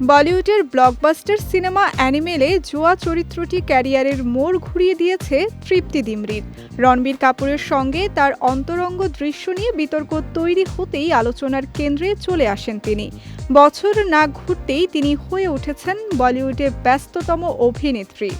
বলিউডের blockbuster cinema অ্যানিমেলে জোয়া চরিত্রটি ক্যারিয়ারের মোড় ঘুরিয়ে দিয়েছে তৃপ্তি দিমরির। রণবীর কাপুরের সঙ্গে তার অন্তরঙ্গ দৃশ্য নিয়ে বিতর্ক তৈরি হতেই আলোচনার কেন্দ্রে চলে আসেন তিনি। বছর না ঘুরতেই তিনি হয়ে উঠেছেন বলিউডে ব্যস্ততম অভিনেত্রী।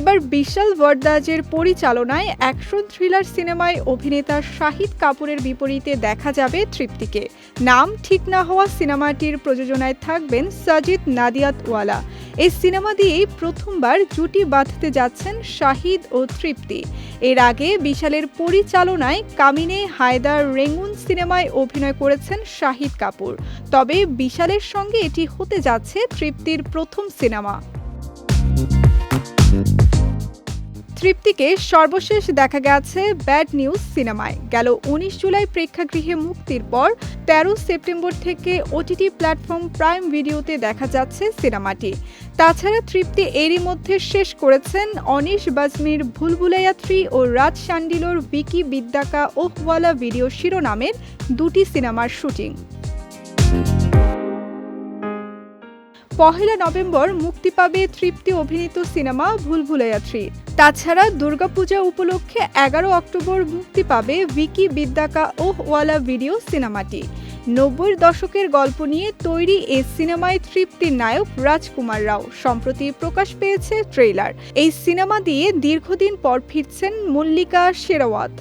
এবার বিশাল ওয়ার্দাজের পরিচালনায় অ্যাকশন থ্রিলার সিনেমায় অভিনেতা শাহিদ কাপুরের বিপরীতে দেখা যাবে তৃপ্তিকে। নাম ঠিক না হওয়া সিনেমাটির প্রযোজনায় থাকবেন সাজিদ নাদিয়াতওয়ালা। এই সিনেমা দিয়েই প্রথমবার জুটি বাঁধতে যাচ্ছেন শাহিদ ও তৃপ্তি। এর আগে বিশালের পরিচালনায় কামিনে হায়দার রেঙ্গুন সিনেমায় অভিনয় করেছেন শাহিদ কাপুর। তবে বিশালের সঙ্গে এটি হতে যাচ্ছে তৃপ্তির প্রথম সিনেমা। তৃপ্তিকে সর্বশেষ দেখা গেছে ব্যাড নিউজ সিনেমায়। গেল উনিশ জুলাই প্রেক্ষাগৃহে মুক্তির পর তেরো সেপ্টেম্বর থেকে ওটিটি প্ল্যাটফর্ম প্রাইম ভিডিওতে দেখা যাচ্ছে সিনেমাটি। তাছাড়া তৃপ্তি এরই মধ্যে শেষ করেছেন অনিশ বাজমির ভুলভুলাইয়া থ্রি ও রাজ শান্ডিলোর বিকি বিদ্যাকা ওহওয়ালা ভিডিও শিরোনামের দুটি সিনেমার শুটিং। পহেলা নভেম্বর মুক্তি পাবে তৃপ্তি অভিনীত সিনেমা ভুলভুলাইয়া থ্রি তাছাড়া দুর্গাপূজা উপলক্ষে এগারো অক্টোবর মুক্তি পাবে ভিকি বিদ্যাকা ওহওয়ালা ভিডিও সিনেমাটি। নব্বইয়ের দশকের গল্প নিয়ে তৈরি এই সিনেমায় তৃপ্তির নায়ক রাজকুমার রাও। সম্প্রতি প্রকাশ পেয়েছে ট্রেইলার। এই সিনেমা দিয়ে দীর্ঘদিন পর ফিরছেন মল্লিকা শেরাওয়াত।